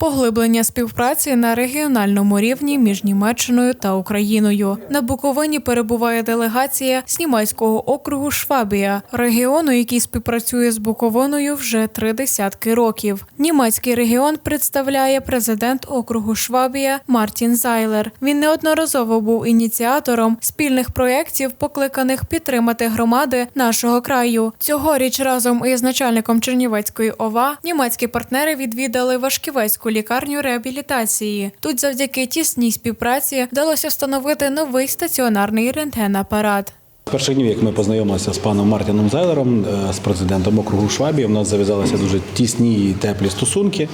Поглиблення співпраці на регіональному рівні між Німеччиною та Україною на Буковині перебуває делегація з німецького округу Швабія, регіону, який співпрацює з Буковиною вже три десятки років. Німецький регіон представляє президент округу Швабія Мартін Зайлер. Він неодноразово був ініціатором спільних проєктів, покликаних підтримати громади нашого краю. Цьогоріч разом із начальником Чернівецької ОВА німецькі партнери відвідали Вашківецьку лікарню реабілітації. Тут завдяки тісній співпраці вдалося встановити новий стаціонарний рентген-апарат. Перших днів, як ми познайомилися з паном Мартіном Зайлером, е, з президентом округу Швабі, у нас зав'язалися дуже тісні і теплі стосунки.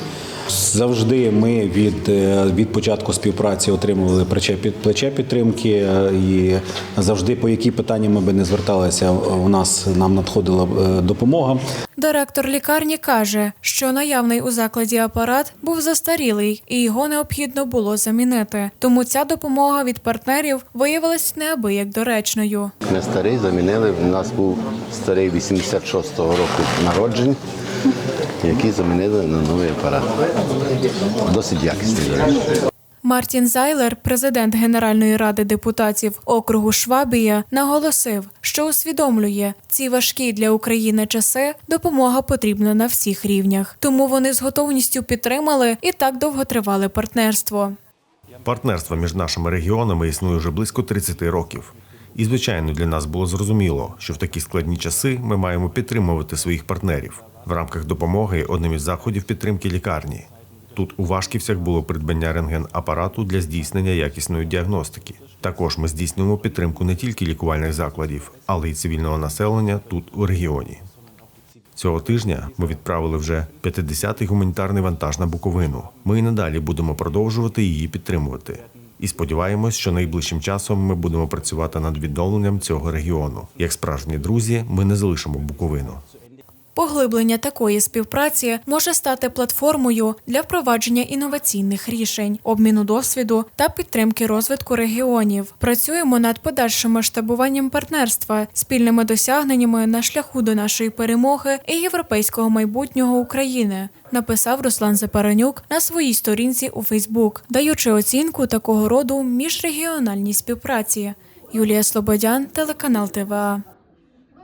Завжди ми від, е, від початку співпраці отримували плече під плече підтримки, е, і завжди по які питання ми би не зверталися, у нас нам надходила допомога. Директор лікарні каже, що наявний у закладі апарат був застарілий і його необхідно було замінити. Тому ця допомога від партнерів виявилась неабияк доречною. Не старий, замінили. У нас був старий 86-го року народжень, який замінили на новий апарат. Досить якісний. Мартін Зайлер, президент Генеральної ради депутатів округу Швабія, наголосив, що усвідомлює ці важкі для України часи. Допомога потрібна на всіх рівнях. Тому вони з готовністю підтримали і так довготривале партнерство. Партнерство між нашими регіонами існує вже близько 30 років. І, звичайно, для нас було зрозуміло, що в такі складні часи ми маємо підтримувати своїх партнерів в рамках допомоги. Одним із заходів підтримки лікарні. Тут у Вашківцях було придбання рентген-апарату для здійснення якісної діагностики. Також ми здійснюємо підтримку не тільки лікувальних закладів, але й цивільного населення тут у регіоні. Цього тижня ми відправили вже 50-й гуманітарний вантаж на Буковину. Ми і надалі будемо продовжувати її підтримувати. І сподіваємось, що найближчим часом ми будемо працювати над відновленням цього регіону. Як справжні друзі, ми не залишимо Буковину. Поглиблення такої співпраці може стати платформою для впровадження інноваційних рішень, обміну досвіду та підтримки розвитку регіонів. Працюємо над подальшим масштабуванням партнерства, спільними досягненнями на шляху до нашої перемоги і європейського майбутнього України. Написав Руслан Запаранюк на своїй сторінці у Фейсбук, даючи оцінку такого роду міжрегіональній співпраці. Юлія Слободян, телеканал ТВА.